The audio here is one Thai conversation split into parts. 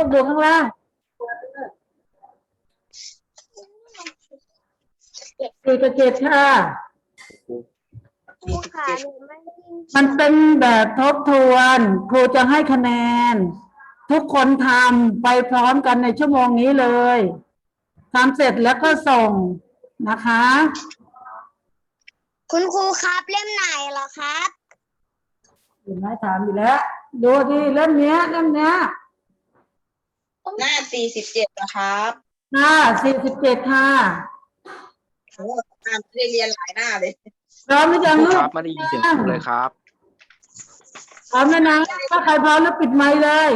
ลูกดูข้างล่างสี่กับเจ็ดค่ะ ครูขาหนูไม่ได้มันเป็นแบบทบทวนครูจะให้คะแนน ทุกคนทำไปพร้อมกันในชั่วโมงนี้เลยทำเสร็จแล้วก็ส่งนะคะ คุณครูครับเล่มไหนเหรอครับ เห็นไหมถามอยู่แล้ว ดูดิเล่มเนี้ยเล่มเนี้ย หน้าสี่สิบเจ็ดนะครับค่ะสี่สิบเจ็ดค่ะโอ้อ่านไม่ได้เรียนหลายหน้าเลยพร้อมหรือยังครูลูคก รับไม่ได้ยินเสียงครูเลยครับ พร้อมแล้วนะ ถ้าใครพร้อมแล้วปิดไมค์เลย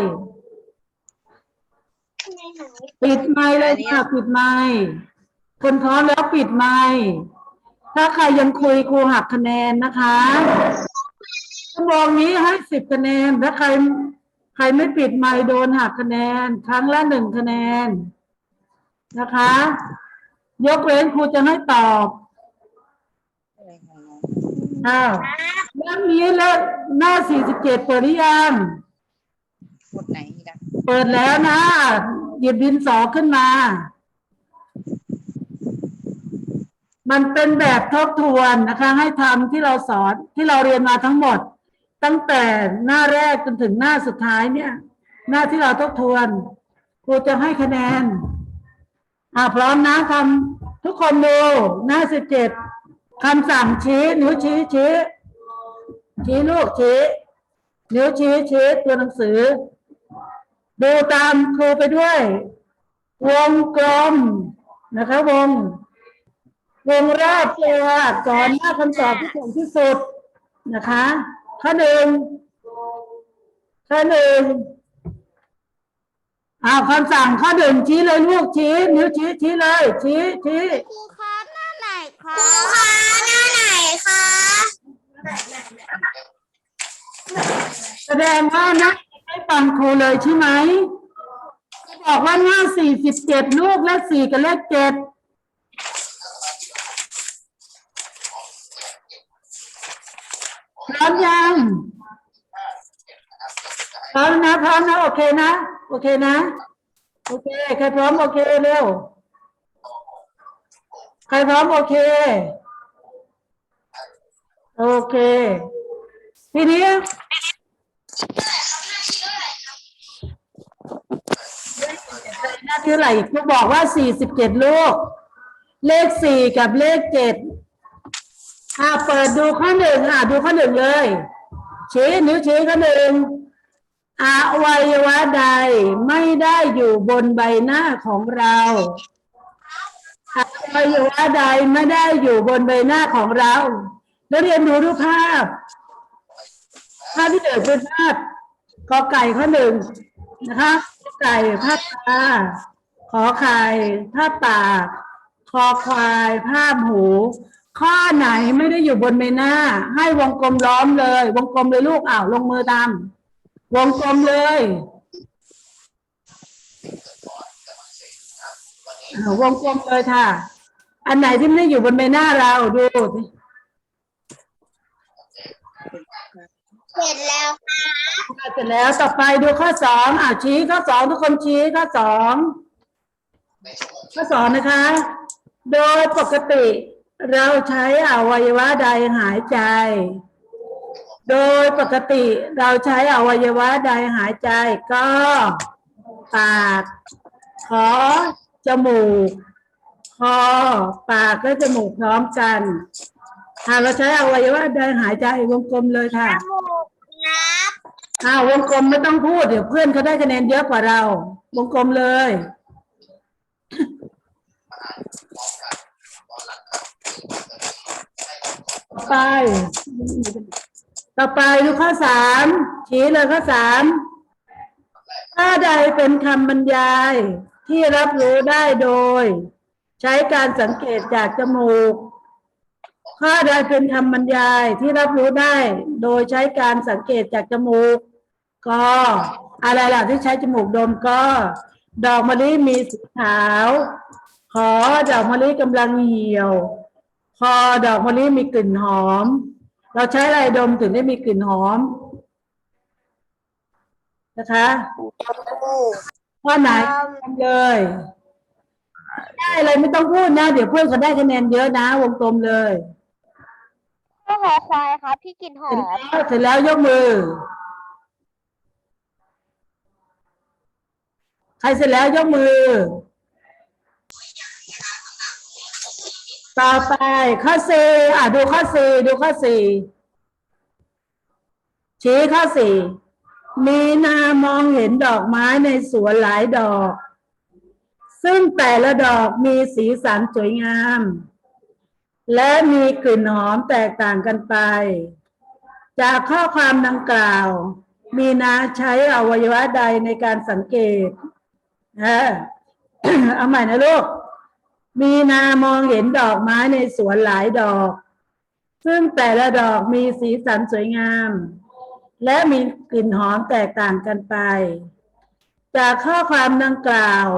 ปิดไมค์เลยค่ะปิดไมค์คนพร้อมแล้วปิดไมค์ถ้าใครยังคุยครูหักคะแนนนะคะชั่วโมงนี้ให้สิบคะแนน ถ้าใคร ใครไม่ปิดไมค์โดนหักคะแนน ครั้งละหนึ่งคะแนนนะคะ ยกเว้นครูจะให้ตอบอ้าวเรื่องนี้แล้วหน้าสี่สิบเจ็ดเปิดหรือยังหมดไหนนี่นะเปิดแล้วนะ หยิบดินสอขึ้นมา มันเป็นแบบทบทวนนะคะ ให้ทำที่เราสอนที่เราเรียนมาทั้งหมด ตั้งแต่หน้าแรกจนถึงหน้าสุดท้ายเนี่ย หน้าที่เราทบทวนครูจะให้คะแนน อ่าพร้อมนะทำทุกคนดูหน้าสิบเจ็ดคำสั่งชี้ นิ้วชี้ชี้ชี้ลูกชี้ นิ้วชี้ชี้ตัวหนังสือ ดูตามครูไปด้วย วงกลมนะคะวง วงรอบตัวก่อนหน้าคำตอบที่ถูกที่สุดนะคะ ข้อหนึ่งข้อหนึ่งอ้าวคำสั่งข้อหนึ่งชี้เลยลูกชี้ นิ้วชี้ชี้เลย ชี้ชี้ครูครับหน้าไหนครับครูคะหน้าไหนคะแสดงว่านะไม่ฟังครูเลยใช่ไหมจะบอกว่าหน้าสี่สิบเจ็ดลูกเลขสี่กับเลขเจ็ด พร้อมยังพร้อมนะพร้อมนะโอเคนะ โอเคนะ โอเค ใครพร้อมโอเคเร็ว ใครพร้อมโอเค โอเค ทีนี้หน้าที่เท่าไร่ครูบอกว่าสี่สิบเจ็ดลูก เลขสี่กับเลขเจ็ด อ่าเปิดดูข้อหนึ่งอ่าดูข้อหนึ่งเลย ชี้นิ้วชี้ข้อหนึ่งอวัยวะใดไม่ได้อยู่บนใบหน้าของเราอวัยวะใดไม่ได้อยู่บนใบหน้าของเราแล้วเรียนดูรูปภาพ ภาพที่เกิดเป็นภาพกอไก่ข้อหนึ่งนะคะกอไก่ภาพตาขอไข่ภาพปากคอควายภาพหู ข้อไหนไม่ได้อยู่บนใบหน้า ให้วงกลมล้อมเลย วงกลมเลยลูกอ้าวลงมือตามวงกลมเลยอ้าววงกลมเลยค่ะ อันไหนที่ไม่ได้อยู่บนใบหน้าเราดูสิเสร็จแล้วค่ะเสร็จแล้วต่อไปดูข้อสองอ่าชี้ข้อสองทุกคนชี้ข้อสองข้อสองนะคะ โดยปกติ เราใช้อวัยวะใดหายใจ โดยปกติเราใช้อวัยวะใดหายใจก็ปากขอจมูกคอปากและจมูกพร้อมกันหากเราใช้อวัยวะใดหายใจวงกลมเลยค่ะจมูกครับอ้าววงกลมไม่ต้องพูดเดี๋ยวเพื่อนเขาได้คะแนนเยอะกว่าเรา วงกลมเลย ต่อไป ต่อไปดูข้อสามชี้เลยข้อสามถ้าใดเป็นคำบรรยายที่รับรู้ได้โดย ใช้การสังเกตจากจมูกข้อใดเป็นคำบรรยายที่รับรู้ได้ โดยใช้การสังเกตจากจมูก ก็ อะไรล่ะที่ใช้จมูกดมก็ ดอกมะลิมีสีขาว ขอดอกมะลิกำลังเหี่ยว พอดอกมะลิมีกลิ่นหอม เราใช้อะไรดมถึงได้มีกลิ่นหอม นะคะข้อไหนทำเลย ได้เลยไม่ต้องพูดนะ เดี๋ยวเพื่อนเขาได้คะแนนเยอะนะ วงกลมเลยข้อหอควายครับพี่กินหอเสร็จมแล้วเสร็จแล้วยกมือ ใครเสร็จแล้วยกมือ ต่อไปข้อสี่อะดูข้อสี่ดูข้อสี่ชี้ข้อสี่มีนามองเห็นดอกไม้ในสวนหลายดอก ซึ่งแต่ละดอกมีสีสันสวยงาม และมีกลิ่นหอมแตกต่างกันไป จากข้อความดังกล่าว มีนาใช้อวัยวะใดในการสังเกตเออเอาใหม่นะลูก มีนามองเห็นดอกไม้ในสวนหลายดอก ซึ่งแต่ละดอกมีสีสันสวยงาม และมีกลิ่นหอมแตกต่างกันไป จากข้อความดังกล่าว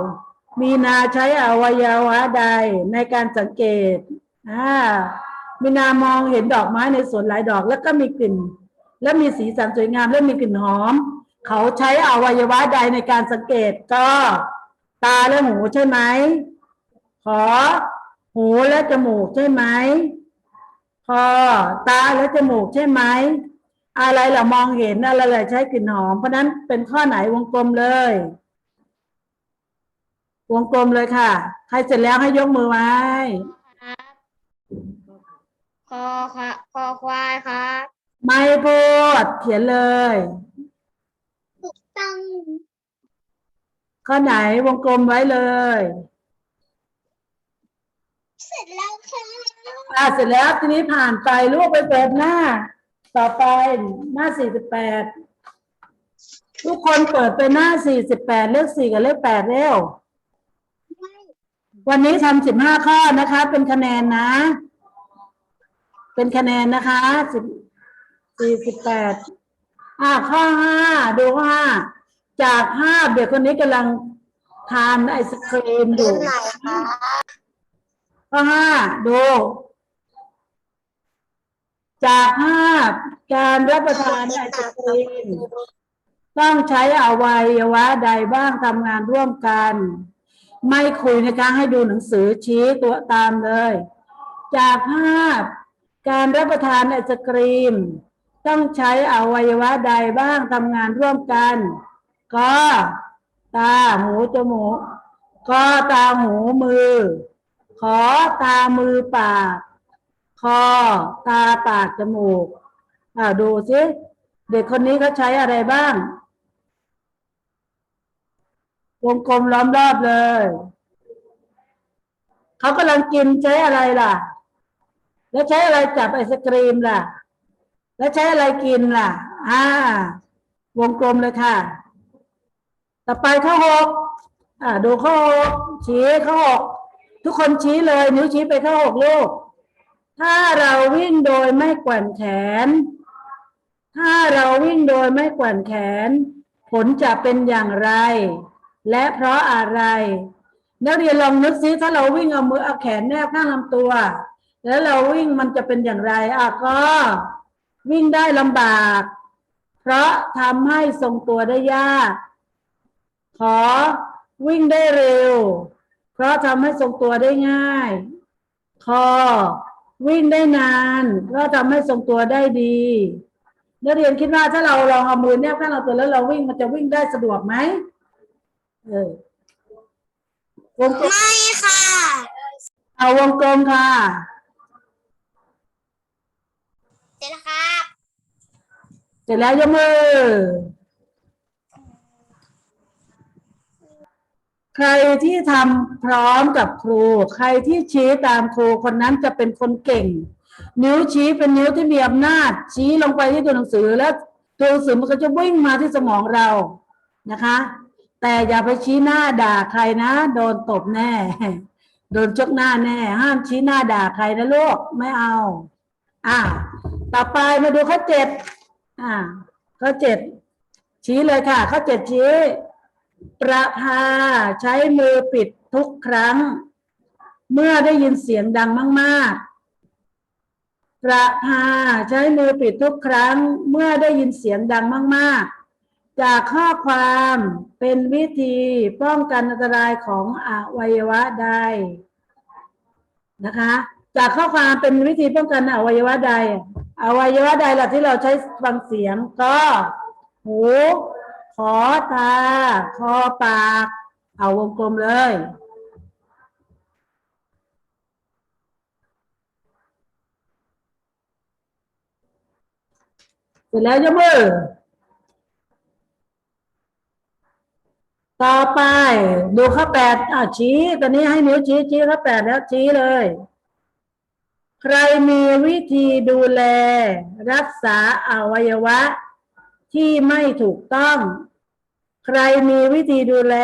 มีนาใช้อวัยวะใดในการสังเกตอ่ามีนามองเห็นดอกไม้ในสวนหลายดอก แล้วก็มีกลิ่น และมีสีสันสวยงาม และมีกลิ่นหอม เขาใช้อวัยวะใดในการสังเกตก็ ตาและหูใช่ไหม ขอ หูและจมูกใช่ไหมคอตาและจมูกใช่ไหมอะไรล่ะมองเห็นอะไรล่ะใช้กลิ่นหอม เพราะนั้นเป็นข้อไหนวงกลมเลย วงกลมเลยค่ะ ใครเสร็จแล้วให้ยกมือไว้ครับคอควาคอควายครับไม่พูดเขียนเลยถูกต้องข้อไหนวงกลมไว้เลย เสร็จแล้วค่ะอ่าเสร็จแล้วทีนี้ผ่านไปลูกไปเปิดหน้า ต่อไปหน้าสี่สิบแปดทุกคนเปิดไปหน้าสี่สิบแปดเลขสี่กับเลขแปดเร็ววันนี้ทำสิบห้าข้อนะคะ เป็นคะแนนนะ เป็นคะแนนนะคะสิบสี่สิบแปดอ่าข้อห้าดูข้อห้าจากห้าเด็กคนนี้กำลังทานไอศครีมอยู่ไหนคะ ข้อห้าดู จากภาพการรับประทานไอศครีมต้องใช้อวัยวะใดบ้างทำงานร่วมกัน ไม่คุยนะคะให้ดูหนังสือชี้ตัวตามเลย จากภาพการรับประทานไอศครีม ต้องใช้อวัยวะใดบ้างทำงานร่วมกัน ก็ ตาหูจมูกก็ตาหูมือ ขอตามือปาก คอ ตาปากจมูก อ่าดูสิ เด็กคนนี้เขาใช้อะไรบ้าง วงกลมล้อมรอบเลย เขากำลังกินใช้อะไรล่ะ แล้วใช้อะไรจับไอศกรีมล่ะ แล้วใช้อะไรกินล่ะ อ่า วงกลมเลยค่ะ ต่อไปข้อหกอ่า ดูข้อหกชี้ข้อหก ทุกคนชี้เลย นิ้วชี้ไปข้อหกลูก ถ้าเราวิ่งโดยไม่แกว่งแขน ถ้าเราวิ่งโดยไม่แกว่งแขน ผลจะเป็นอย่างไร และเพราะอะไร นักเรียนลองนึกซิถ้าเราวิ่งเอามือเอาแขนแนบข้างลำตัว แล้วเราวิ่งมันจะเป็นอย่างไรอะก็ วิ่งได้ลำบาก เพราะทำให้ทรงตัวได้ยาก ขอวิ่งได้เร็ว เพราะทำให้ทรงตัวได้ง่าย คอ วิ่งได้นาน เพราะทำให้ทรงตัวได้ดีนักเรียนคิดว่าถ้าเราลองเอามือแนบข้างเราตัวแล้วเราวิ่งมันจะวิ่งได้สะดวกไหมเออวงกลมไม่ค่ะ เอาวงกลมค่ะเสร็จแล้วครับเสร็จแล้วยกมือ ใครที่ทำพร้อมกับครู ใครที่ชี้ตามครูคนนั้นจะเป็นคนเก่ง นิ้วชี้เป็นนิ้วที่มีอำนาจ ชี้ลงไปที่ตัวหนังสือแล้วตัวหนังสือมันก็จะวิ่งมาที่สมองเรานะคะ แต่อย่าไปชี้หน้าด่าใครนะ โดนตบแน่ โดนชกหน้าแน่ ห้ามชี้หน้าด่าใครนะลูกไม่เอา อ่า ต่อไปมาดูข้อเจ็ดอ่าข้อเจ็ดชี้เลยค่ะ ข้อเจ็ดชี้ ประภาใช้มือปิดทุกครั้ง เมื่อได้ยินเสียงดังมากๆ ประภาใช้มือปิดทุกครั้ง เมื่อได้ยินเสียงดังมาก ๆ จากข้อความเป็นวิธีป้องกันอันตรายของอวัยวะใดนะคะ จากข้อความเป็นวิธีป้องกันอวัยวะใด อวัยวะใดล่ะที่เราใช้ฟังเสียงก็หู ขอตา คอปาก เอาวงกลมเลย เสร็จแล้วยกมือ ต่อไป ดูข้อแปดอะชี้ ตอนนี้ให้นิ้วชี้ชี้ข้อแปดแล้วชี้เลย ใครมีวิธีดูแล รักษาอวัยวะ ที่ไม่ถูกต้อง ใครมีวิธีดูแล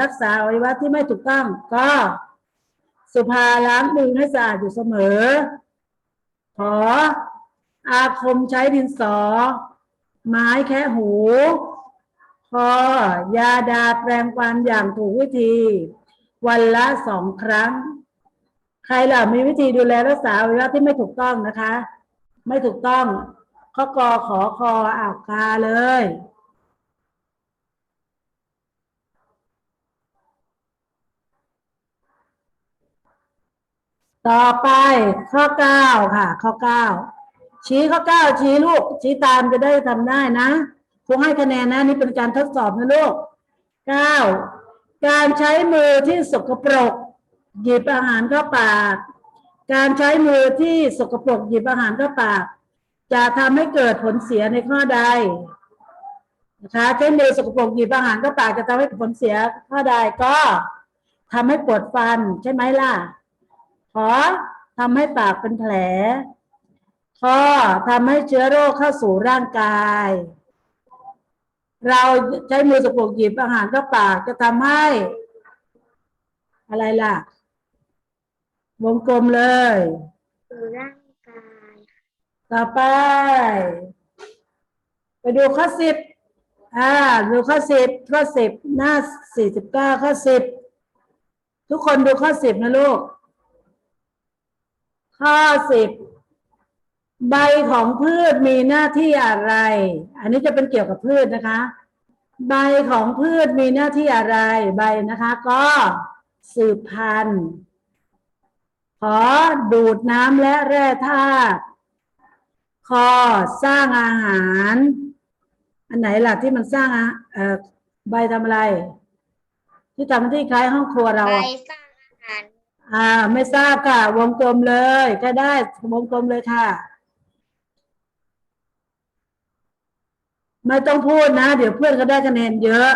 รักษาอวัยวะที่ไม่ถูกต้อง ก็สุภาล้างมือให้สะอาดอยู่เสมอ ขออาคมใช้ดินสอ ไม้แค่หูพอยาดาแปลงฟันอย่างถูกวิธี วันละสองครั้ง ใครล่ะมีวิธีดูแลรักษาอวัยวะที่ไม่ถูกต้องนะคะ ไม่ถูกต้อง ข้อกอขอคออ่าวกาเลย ต่อไปข้อเก้าค่ะ ข้อเก้าชี้ข้อเก้าชี้ลูก ชี้ตามจะได้ทำได้นะครูให้คะแนนนะนี่เป็นการทดสอบนะลูกเก้าการใช้มือที่สกปรก หยิบอาหารเข้าปาก การใช้มือที่สกปรกหยิบอาหารเข้าปาก จะทำให้เกิดผลเสียในข้อใดนะคะใช้มือสกปรกหยิบอาหารเข้าปากจะทำให้ผลเสียข้อใดก็ทำให้ปวดฟันใช่ไหมล่ะ ขอทำให้ปากเป็นแผลข้อทำให้เชื้อโรคเข้าสู่ร่างกาย เราใช้มือสกปรกหยิบอาหารเข้าปากจะทำให้ อะไรล่ะ วงกลมเลยสู่ร่างกาย ต่อไป ไปดูข้อสิบอ่าดูข้อสิบข้อสิบหน้าสี่สิบเก้าข้อสิบทุกคนดูข้อสิบนะลูก ข้อสิบใบของพืชมีหน้าที่อะไร อันนี้จะเป็นเกี่ยวกับพืชนะคะ ใบของพืชมีหน้าที่อะไร ใบนะคะ ก็สืบพันธุ์ ขอดูดน้ำและแร่ธาตุ คอสร้างอาหาร อันไหนล่ะที่มันสร้างอะเอ่อใบทำอะไร ที่ทำหน้าที่คล้ายห้องครัวเราใบอะ สร้างอาหารอ่าไม่ทราบค่ะ วงกลมเลยก็ได้วงกลมเลยค่ะ ไม่ต้องพูดนะ เดี๋ยวเพื่อนก็ได้คะแนนเยอะ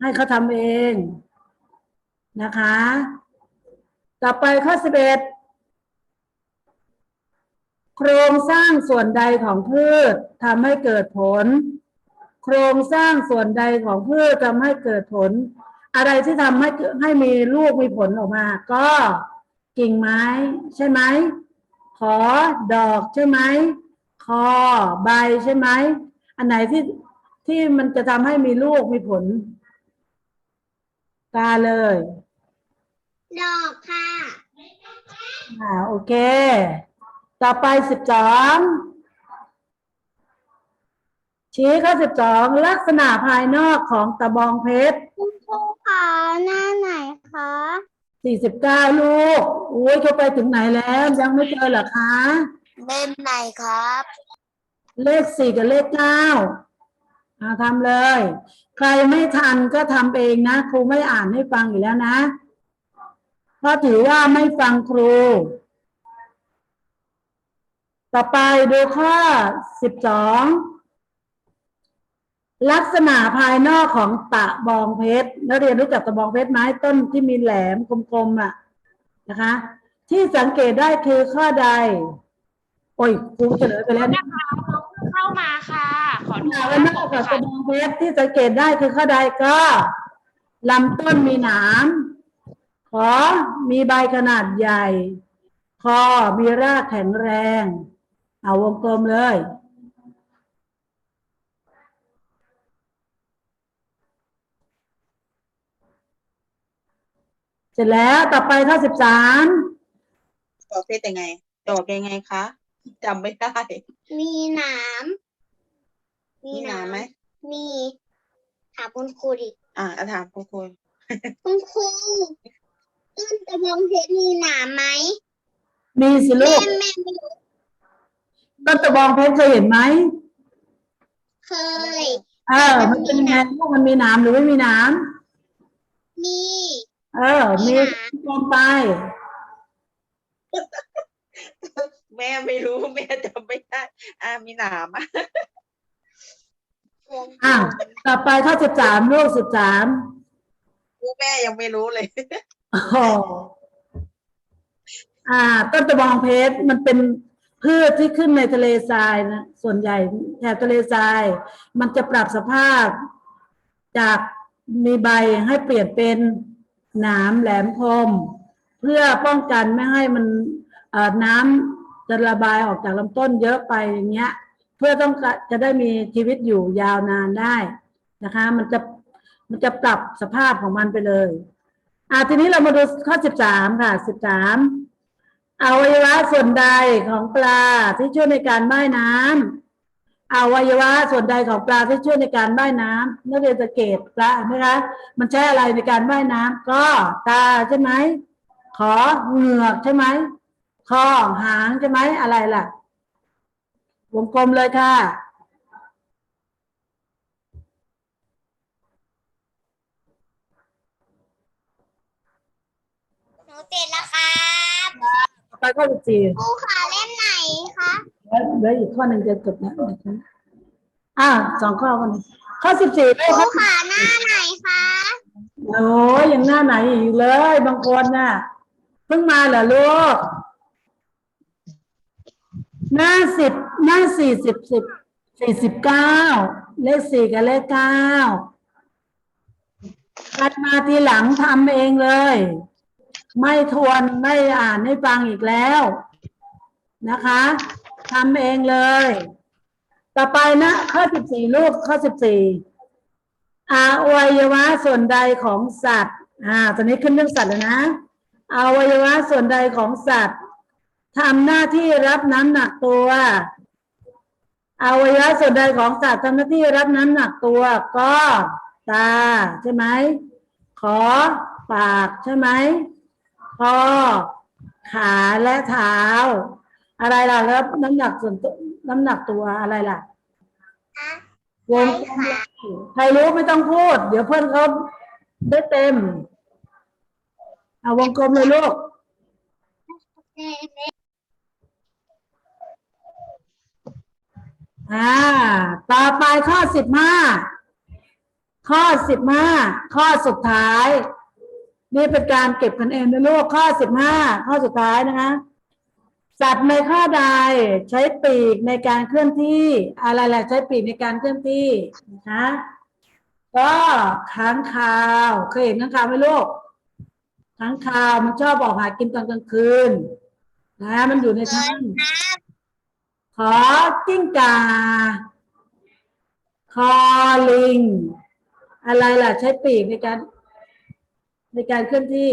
ให้เขาทำเองนะคะ ต่อไปข้อสิบเอ็ด โครงสร้างส่วนใดของพืชทำให้เกิดผล โครงสร้างส่วนใดของพืชทำให้เกิดผล อะไรที่ทำให้เกิดให้มีลูกมีผลออกมา ก็กิ่งไม้ ใช่ไหมขอดอกใช่ไหมคอใบใช่ไหมอันไหนที่ที่มันจะทำให้มีลูกมีผลกาเลยดอกค่ะอ่าโอเค ต่อไปสิบสองชี้ข้อสิบสองลักษณะภายนอกของตะบองเพชรคุณครูค่ะหน้าไหนคะสี่สิบเก้าลูกอุ้ยเขาไปถึงไหนแล้ว ยังไม่เจอเหรอคะ เล่มไหนครับ เลขสี่กับเลขเก้าอ่าทำเลย ใครไม่ทันก็ทำเองนะ ครูไม่อ่านให้ฟังอยู่แล้วนะ เพราะถือว่าไม่ฟังครู ต่อไปดูข้อสิบสองลักษณะภายนอกของตะบองเพชรนักเรียนรู้จักตะบองเพชรไหมต้นที่มีแหลมกลมๆอะนะคะ ที่สังเกตได้คือข้อใด โอ้ยครูเฉลยไปแล้วนะเข้ามาค่ะ ขอดูหนาและนอกจากตะบองเพชรที่สังเกตได้คือข้อใดก็ลำต้นมีหนามขอมีใบขนาดใหญ่ คอมีรากแข็งแรง เอาวงกลมเลยเสร็จแล้วต่อไปข้อสิบสามบอกเพศยังไงดอกยังไงคะจำไม่ได้ มีหนาม มีหนามไหม มีถามคุณครูดิอ่าเอาถามคุณครูคุณครูต้นกระบองเพชรมีหนามไหมมีสิลูแม่กแม่ไม่รู้ ต้นตะบองเพชรเคยเห็นไหมเคย เออ มันเป็นยังไงลูกมันมีหนามหรือไม่มีหนามมีเออ มีลงไป แม่ไม่รู้ แม่จำไม่ได้อ่ามีหนามอะอะ ต่อไปข้อสิบสามลูกสิบสามแม่ยังไม่รู้เลยโอ้โหอ่า ต้นตะบองเพชรมันเป็น พืชที่ขึ้นในทะเลทรายนะส่วนใหญ่แถบทะเลทราย มันจะปรับสภาพ จากมีใบให้เปลี่ยนเป็นหนามแหลมคมเพื่อป้องกันไม่ให้มันน้ำจะระบายออกจากลำต้นเยอะไปอย่างเงี้ย เพื่อต้องจะได้มีชีวิตอยู่ยาวนานได้นะคะ มันจะมันจะปรับสภาพของมันไปเลย อ่าทีนี้เรามาดูข้อสิบสามค่ะสิบสาม อวัยวะส่วนใดของปลาที่ช่วยในการว่ายน้ำอวัยวะส่วนใดของปลาที่ช่วยในการว่ายน้ำนักเรียนสังเกตปลาไหมคะมันใช้อะไรในการว่ายน้ำก็ตาใช่ไหมขอเหงือกใช่ไหมคอหางใช่ไหมอะไรล่ะ วงกลมเลยค่ะหนูเสร็จแล้วครับ ไปข้อสิบสี่ครูขาเล่มไหนคะแล้วเหลืออีกข้อหนึ่งจะจบแล้วนะคะอ่าสองข้อกันข้อสิบสี่ครูขาหน้าไหนคะโอ้ยยังหน้าไหนอีกเลย บางคนน่ะเพิ่งมาเหรอลูกหน้าสิบหน้าสี่สิบสิบสี่สิบเก้าเลขสี่กับเลขเก้าถัดมาทีหลังทำเองเลย ไม่ทวนไม่อ่านให้ฟังอีกแล้วนะคะทำเองเลย ต่อไปนะข้อสิบสี่ลูกข้อสิบสี่อวัยวะส่วนใดของสัตว์ อ่า ตอนนี้ขึ้นเรื่องสัตว์แล้วนะอวัยวะส่วนใดของสัตว์ทำหน้าที่รับน้ำหนักตัวอวัยวะส่วนใดของสัตว์ทำหน้าที่รับน้ำหนักตัว ก็ตาใช่ไหมขอปากใช่ไหม คอขาและเท้า อะไรล่ะแล้วน้ำหนักส่วนตัวน้ำหนักตัวอะไรล่ะวงกลมใครรู้ไม่ต้องพูด เดี๋ยวเพื่อนเขาได้เต็มเอาวงกลมเลยลูกอ่า ต่อไปข้อสิบห้า ข้อสิบห้า ข้อสุดท้าย นี่เป็นการเก็บคะแนนนะลูกข้อสิบห้าข้อสุดท้ายนะคะ สัตว์ในข้อใดใช้ปีกในการเคลื่อนที่ อะไรแหละใช้ปีกในการเคลื่อนที่นะคะก็ค้างคาวเคยเห็นค้างคาวไหมลูกค้างคาวมันชอบออกหากินตอนกลางคืนนะมันอยู่ในถ้ำขอกิ้งก่าคอลิง อะไรล่ะ ใช้ปีกในการ ในการเคลื่อนที่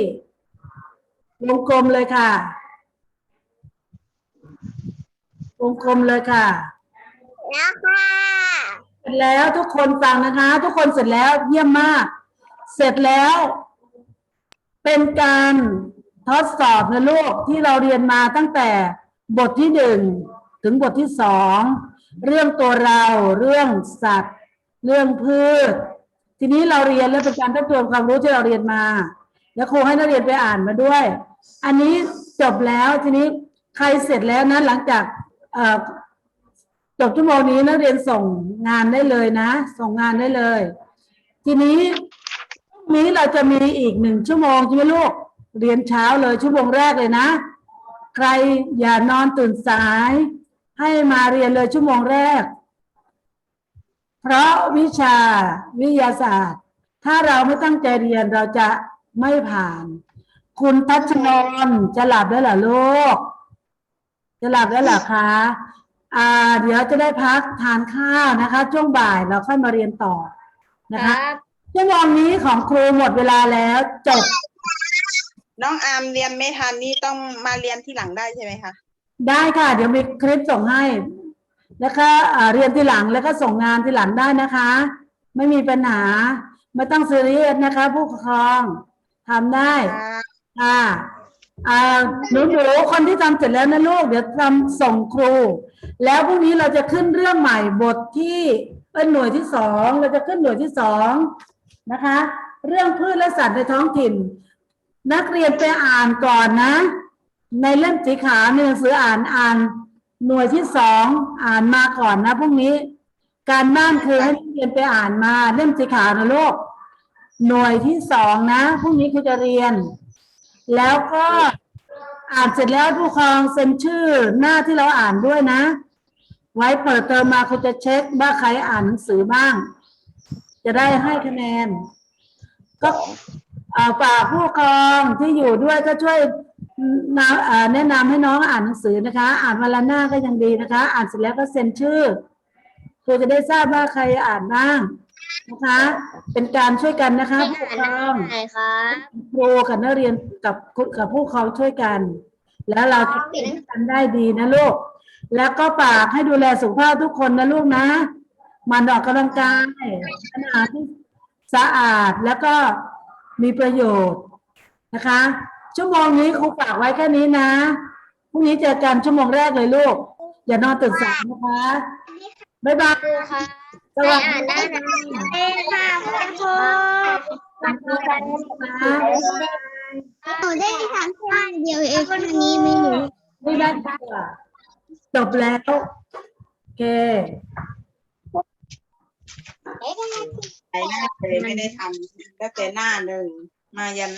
วงกลมเลยค่ะ วงกลมเลยค่ะแล้วค่ะ เสร็จแล้วทุกคนฟังนะคะ ทุกคนเสร็จแล้วเยี่ยมมาก เสร็จแล้ว เป็นการทดสอบนะลูกที่เราเรียนมาตั้งแต่บทที่หนึ่งถึงบทที่สองเรื่องตัวเรา เรื่องสัตว์ เรื่องพืช ทีนี้เราเรียนแล้วเป็นการทบทวนความรู้ที่เราเรียนมา แล้วครูให้นักเรียนไปอ่านมาด้วย อันนี้จบแล้วทีนี้ใครเสร็จแล้วนะหลังจากจบชั่วโมงนี้นักเรียนส่งงานได้เลยนะ ส่งงานได้เลย ทีนี้พรุ่งนี้เราจะมีอีกหนึ่งชั่วโมงใช่ไหมลูกเรียนเช้าเลยชั่วโมงแรกเลยนะ ใครอย่านอนตื่นสาย ให้มาเรียนเลยชั่วโมงแรก เพราะวิชาวิทยาศาสตร์ ถ้าเราไม่ตั้งใจเรียนเราจะไม่ผ่าน คุณทัชนนท์จะหลับได้วเหรอลูกจะหลับได้วเหรอคะอ่า เดี๋ยวจะได้พักทานข้าวนะคะ ช่วงบ่ายเราค่อยมาเรียนต่อนะคะชั่วโมงนี้ของครูหมดเวลาแล้วจบน้องอาร์มเรียนไม่ทันนี่ต้องมาเรียนที่หลังได้ใช่ไหมคะ ได้ค่ะ เดี๋ยวมีคลิปส่งให้ แล้วก็เรียนทีหลังแล้วก็ส่งงานทีหลังได้นะคะ ไม่มีปัญหา ไม่ต้องซีเรียสนะคะ ผู้ปกครองทำได้อ่าอ่าหนูหนูคนที่ทำเสร็จแล้วนะลูก เดี๋ยวทำส่งครู แล้วพรุ่งนี้เราจะขึ้นเรื่องใหม่บทที่เออหน่วยที่สองเราจะขึ้นหน่วยที่สองนะคะ เรื่องพืชและสัตว์ในท้องถิ่น นักเรียนไปอ่านก่อนนะ ในเล่มสีขาวในหนังสืออ่านอ่าน หน่วยที่สองอ่านมาก่อนนะพรุ่งนี้ การบ้านคือให้นักเรียนไปอ่านมาเล่มสีขาวนะลูกหน่วยที่สองนะพรุ่งนี้ครูจะเรียน แล้วก็อ่านเสร็จแล้วผู้ปกครองเซ็นชื่อหน้าที่เราอ่านด้วยนะ ไว้เปิดเทอมมาเขาจะเช็คว่าใครอ่านหนังสือบ้าง จะได้ให้คะแนน ก็อ่าฝากผู้ปกครองที่อยู่ด้วยก็ช่วยนำอ่า แนะนำให้น้องอ่านหนังสือนะคะ อ่านวันละหน้าก็ยังดีนะคะ อ่านเสร็จแล้วก็เซ็นชื่อครูจะได้ทราบว่าใครอ่านบ้างนะคะ เป็นการช่วยกันนะคะผู้ปกครองไหนครับครูกับนักเรียนกับคุณกับผู้ปกครองช่วยกัน แล้วเราจะเป็นกันได้ดีนะลูก แล้วก็ฝากให้ดูแลสุขภาพทุกคนนะลูกนะมันออกกำลังกายอาหารที่สะอาดแล้วก็มีประโยชน์นะคะ ชั่วโมงนี้ครูฝากไว้แค่นี้นะพรุ่งนี้เจอกันชั่วโมงแรกเลยลูก อย่านอนตื่นสายนะคะบ๊ายบายครูค่ะสวัสดีอ่านได้นะเอ้ค่ะคุณครูค่ะหนูได้ทำแค่เดียวเองคนนี้ไม่รู้ไม่ได้ค่ะจบแล้ว โอเคไปหน้าเลยไม่ได้ทำตั้งแต่หน้าหนึ่งมายัน